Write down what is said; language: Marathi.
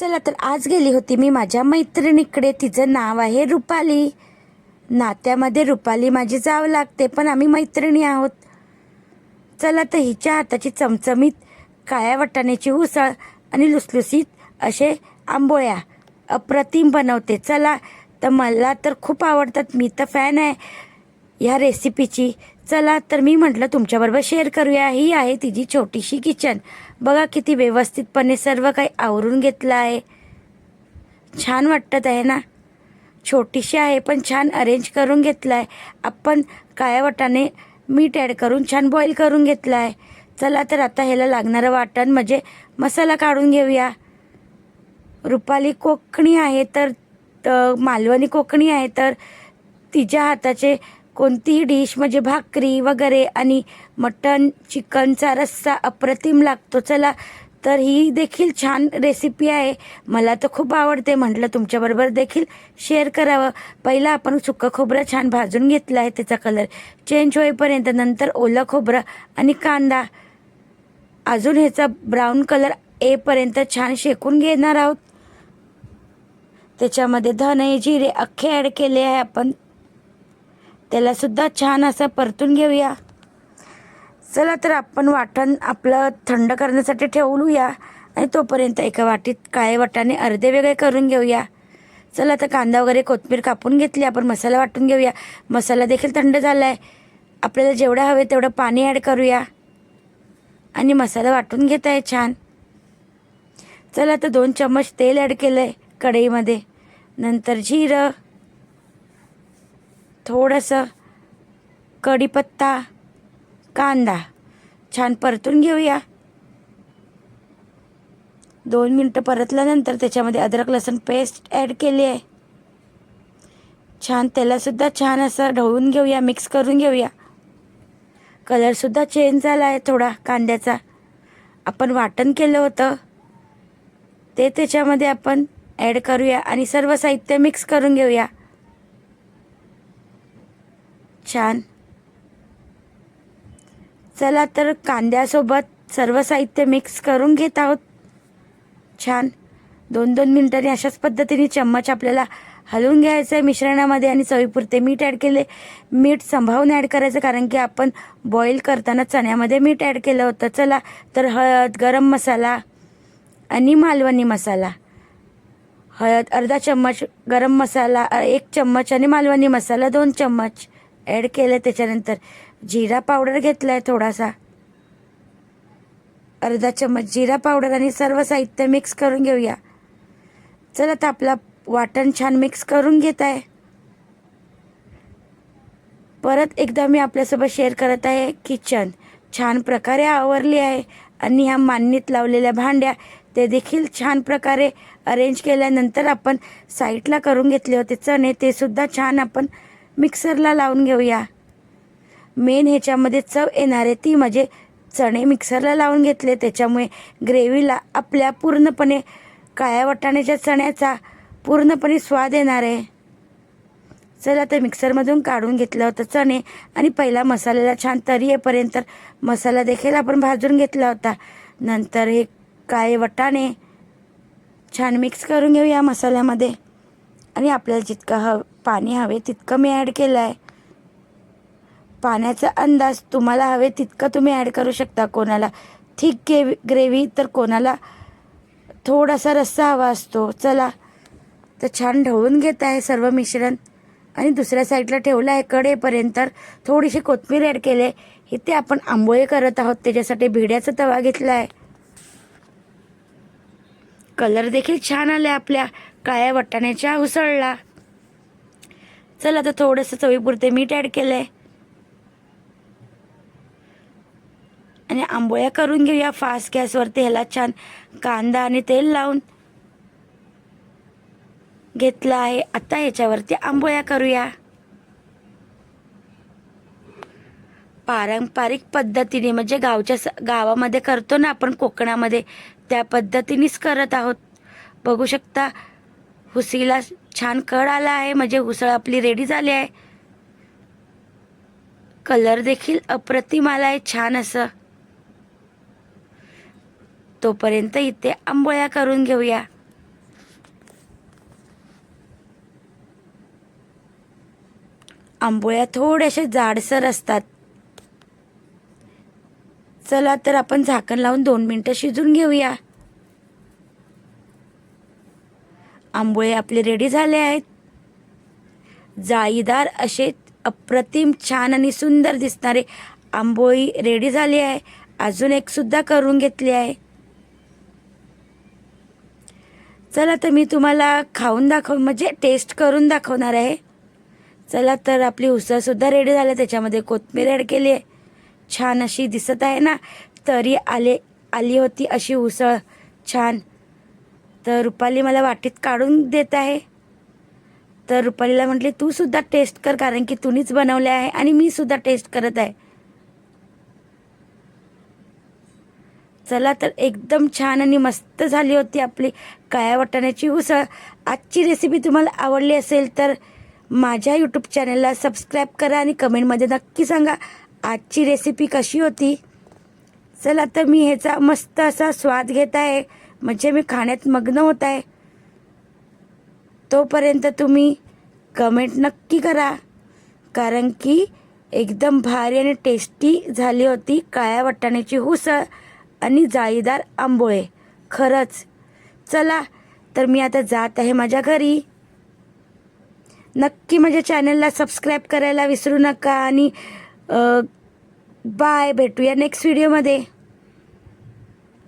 चला तर आज गेली होती मी माझ्या मैत्रिणीकडे. तिचं नाव आहे रुपाली. नात्यामध्ये रुपाली माझी जाव लागते पण आम्ही मैत्रिणी आहोत. चला तर हिच्या हाताची चमचमीत काळ्या वाटाण्याची उसळ आणि लुसलुसीत असे आंबोळ्या अप्रतिम बनवते. चला तर मला तर खूप आवडतात. मी तर फॅन आहे. ह्या रेसिपीची चला तर मी म्हटलं तुमच्याबरोबर शेअर करूया. ही आहे तिची छोटीशी किचन बघा किती व्यवस्थितपणे सर्व काही आवरून घेतलं आहे. छान वाटत आहे ना? छोटीशी आहे पण छान अरेंज करून घेतलं आहे आपण काळ्या वाटाने मीठ ॲड करून छान बॉईल करून घेतलं आहे चला तर आता ह्याला लागणारं वाटण म्हणजे मसाला काढून घेऊया. रुपाली कोकणी आहे तर मालवणी कोकणी आहे तर तिच्या हाताचे कोणतीही डिश म्हणजे भाकरी वगैरे आणि मटन चिकनचा रस्सा अप्रतिम लागतो. चला तर ही देखील छान रेसिपी आहे. मला तर खूप आवडते म्हटलं तुमच्याबरोबर देखील शेअर करावं. पहिलं आपण सुकं खोबरं छान भाजून घेतलं आहे त्याचा कलर चेंज होईपर्यंत नंतर ओलं खोबरं आणि कांदा. अजून ह्याचा ब्राऊन कलर येपर्यंत छान शेकून घेणार आहोत. त्याच्यामध्ये धने जिरे अख्खे ॲड केले आहे आपण. त्याला सुद्धा छान असं परतून घेऊया. चला तर आपण वाटण आपलं थंड करण्यासाठी ठेवूया आणि तोपर्यंत एका वाटीत काळे वाटाने अर्धे वेगळे करून घेऊया. चला तर कांदा वगैरे कोथमीर कापून घेतली आपण मसाला वाटून घेऊया. मसाला देखील थंड झाला आहे आपल्याला जेवढं हवे तेवढं पाणी ॲड करूया. आणि मसाला वाटून घेत आहे छान. चला तर दोन चम्मच तेल ॲड केलं आहे कढईमध्ये. नंतर जिरं. थोडंसं कढीपत्ता कांदा छान परतून घेऊया. दोन मिनटं परतल्यानंतर त्याच्यामध्ये अद्रक लसूण पेस्ट ॲड केली आहे. छान त्यालासुद्धा छान असं ढवळून घेऊया मिक्स करून घेऊया. कलरसुद्धा चेंज झाला आहे थोडा कांद्याचा. आपण वाटण केलं होतं. ते त्याच्यामध्ये आपण ॲड करूया आणि सर्व साहित्य मिक्स करून घेऊया. छान. चला तर कांद्यासोबत सर्व साहित्य मिक्स करून घेत आहोत. छान. दोन दोन मिनिटांनी अशाच पद्धतीने चम्मच आपल्याला हलवून घ्यायचं आहे मिश्रणामध्ये आणि चवीपुरते मीठ ॲड केले. मीठ संभावून ॲड करायचं कारण की आपण बॉईल करताना चण्यामध्ये मीठ ॲड केलं होतं. चला तर हळद गरम मसाला आणि मालवणी मसाला. हळद अर्धा चम्मच गरम मसाला एक चम्मच आणि मालवणी मसाला दोन चम्मच. ॲड केलं त्याच्यानंतर. जिरा पावडर घेतला आहे थोडासा. अर्धा चम्मच जिरा पावडर आणि सर्व साहित्य मिक्स करून घेऊया. चला तर आपला वाटण छान मिक्स करून घेत आहे परत एकदा मी आपल्यासोबत शेअर करत आहे किचन. छान प्रकारे आवरली आहे. आणि ह्या मान्नीत लावलेल्या भांड्या ते देखील छान प्रकारे अरेंज केल्यानंतर आपण साईडला करून घेतले होते. चणे ते सुद्धा छान आपण मिक्सरला लावून घेऊया. मेन ह्याच्यामध्ये चव येणार आहे ती म्हणजे चणे मिक्सरला लावून घेतले. त्याच्यामुळे ग्रेव्हीला आपल्या पूर्णपणे काळ्या वाटाण्याच्या चण्याचा पूर्णपणे स्वाद येणार आहे. चला तर मिक्सरमधून काढून घेतलं होतं चणे आणि पहिला मसाल्याला छान तरी येईपर्यंत मसाला देखील आपण भाजून घेतला होता. नंतर हे काळे वटाणे छान मिक्स करून घेऊया मसाल्यामध्ये. आणि आपल्याला जितकं हवं पाणी हवे तितकं मी ॲड केलं आहे पाण्याचा अंदाज तुम्हाला हवे तितकं तुम्ही ॲड करू शकता कोणाला. थिक ग्रेवी ग्रेव्ही तर कोणाला थोडासा रस्सा हवा असतो. चला तर छान ढवळून घेत आहे सर्व मिश्रण. आणि दुसऱ्या साईडला ठेवलं आहे कडेपर्यंत थोडीशी कोथमीर ॲड केले इथे आपण आंबोळे करत आहोत त्याच्यासाठी भिड्याचा तवा घेतला आहे कलर देखील छान आले आपल्या. काळ्या वाटाण्याच्या उसळला. चला आता थोडंसं चवीपुरते मीठ ॲड केलं आहे आणि आंबोळ्या करून घेऊया फास्ट गॅसवरती ह्याला छान कांदा आणि तेल लावून. घेतला आहे. आता ह्याच्यावरती आंबोळ्या करूया. पारंपरिक पद्धतीने म्हणजे गावच्या गावामध्ये करतो ना आपण कोकणामध्ये त्या पद्धतीनेच करत आहोत. बघू शकता हुसीला छान कळ आला आहे म्हणजे हुसळ आपली रेडी झाली आहे. कलर देखील अप्रतिम आला आहे छान असं. तोपर्यंत इथे आंबोळ्या करून घेऊया. आंबोळ्या थोड्याशा जाडसर असतात. चला तर आपण झाकण लावून दोन मिनटं शिजून घेऊया. आंबोळे आपले रेडी झाले आहेत. जाळीदार असे अप्रतिम छान आणि सुंदर दिसणारे आंबोळी रेडी झाली आहे. अजून एक सुद्धा करून घेतली आहे. चला तर मी तुम्हाला खाऊन दाखव म्हणजे टेस्ट करून दाखवणार आहे. चला तर आपली उसळसुद्धा रेडी झाली त्याच्यामध्ये कोथमीर ॲड केली आहे. छान अशी दिसत आहे ना तरी आले आली होती अशी उसळ. छान. तर रुपाली मला वाटीत काढून देत आहे. तर रुपालीला म्हटले तू सुद्धा टेस्ट कर कारण की तुम्हीच बनवले आहे आणि मी सुद्धा टेस्ट करत आहे. चला तर एकदम छान आणि मस्त झाली होती आपली काळ्या वाटाण्याची उसळ. आजची रेसिपी तुम्हाला आवडली असेल तर माझ्या यूट्यूब चॅनलला सबस्क्राईब करा आणि कमेंटमध्ये नक्की सांगा. आजची रेसिपी कशी होती? चला तर मी ह्याचा मस्त असा स्वाद घेत आहे. म्हणजे मी खाण्यात मग्न होत आहे. तोपर्यंत तुम्ही कमेंट नक्की करा. कारण की एकदम भारी आणि टेस्टी झाली होती काळ्या वाटाण्याची उसळ आणि जाळीदार आंबोळे. खरंच. चला तर मी आता जात आहे माझ्या घरी. नक्की माझ्या चॅनलला सबस्क्राईब करायला विसरू नका आणि बाय भेटूया नेक्स्ट व्हिडिओमध्ये